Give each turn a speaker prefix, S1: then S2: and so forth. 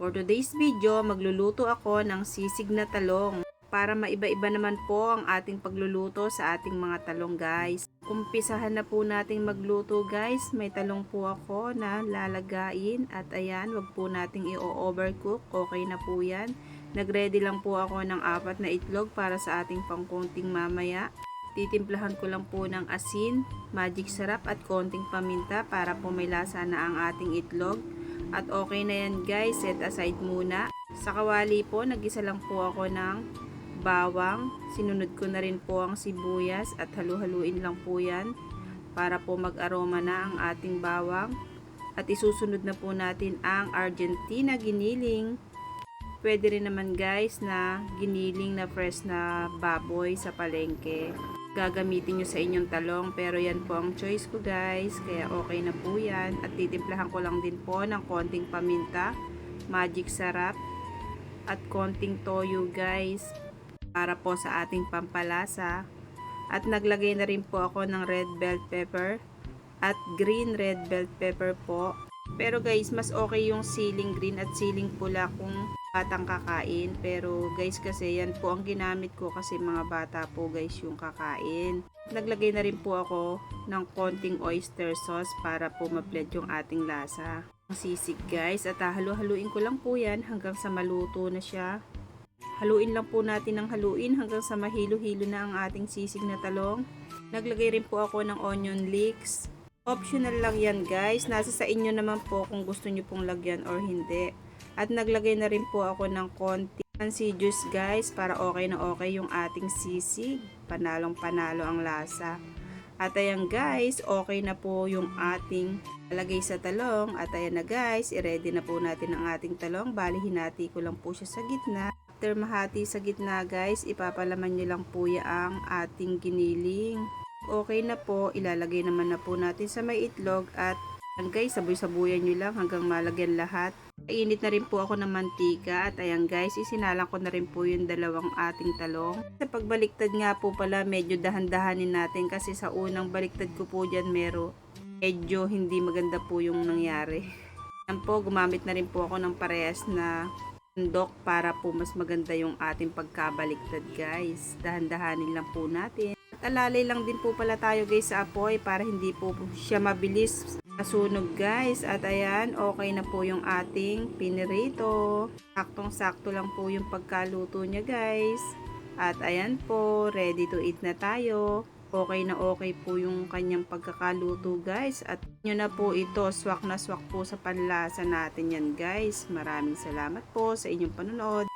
S1: For today's video, magluluto ako ng sisig na talong para maiba-iba naman po ang ating pagluluto sa ating mga talong guys. Kumpisahan na po nating magluto guys. May talong po ako na lalagain at ayan, wag po nating i-overcook. Okay na po yan. Nagready lang po ako ng apat na itlog para sa ating pangkunting mamaya. Titimplahan ko lang po ng asin, magic sarap at konting paminta para po may lasa na ang ating itlog. At okay na yan guys, set aside muna. Sa kawali po, nagisa lang po ako ng bawang. Sinunod ko na rin po ang sibuyas at halu-haluin lang po yan para po mag-aroma na ang ating bawang. At isusunod na po natin ang Argentina giniling. Pwede rin naman guys na giniling na fresh na baboy sa palengke. Gagamitin nyo sa inyong talong pero yan po ang choice ko guys. Kaya okay na po yan. At titimplahan ko lang din po ng konting paminta, magic sarap, at konting toyo guys para po sa ating pampalasa. At naglagay na rin po ako ng red bell pepper at green red bell pepper po. Pero guys, mas okay yung siling green at siling pula kung batang kakain. Pero guys, kasi yan po ang ginamit ko kasi mga bata po guys yung kakain. Naglagay na rin po ako ng konting oyster sauce para po ma-blend yung ating lasa. Ang sisig guys at halu-haluin ko lang po yan hanggang sa maluto na siya. Haluin lang po natin ng haluin hanggang sa mahilo-hilo na ang ating sisig na talong. Naglagay rin po ako ng onion leeks. Optional lang yan guys. Nasa sa inyo naman po kung gusto nyo pong lagyan or hindi. At naglagay na rin po ako ng konti fancy juice guys para okay na okay yung ating sisig. Panalong panalo ang lasa. At ayan guys, okay na po yung ating lagay sa talong. At ayan na guys, i-ready na po natin ang ating talong. Bali, hinati ko lang po siya sa gitna. After mahati sa gitna guys, ipapalaman nyo lang po ang ating giniling. Okay na po, ilalagay naman na po natin sa may itlog at guys, sabuy-sabuyan nyo lang hanggang malagyan lahat. Init na rin po ako ng mantika at ayan guys, isinalang ko na rin po yung dalawang ating talong. Sa pagbaliktad nga po pala, medyo dahan-dahanin natin kasi sa unang baliktad ko po dyan mero, medyo hindi maganda po yung nangyari. Ayan po, gumamit na rin po ako ng parehas na sandok para po mas maganda yung ating pagkabaliktad guys. Dahan-dahanin lang po natin. At alalay lang din po pala tayo guys sa apoy para hindi po siya mabilis masunog guys. At ayan, okay na po yung ating pinirito. Saktong-sakto lang po yung pagkaluto niya guys. At ayan po, ready to eat na tayo. Okay na okay po yung kanyang pagkakaluto guys. At nyo na po ito, swak na swak po sa panlasa natin yan guys. Maraming salamat po sa inyong panonood.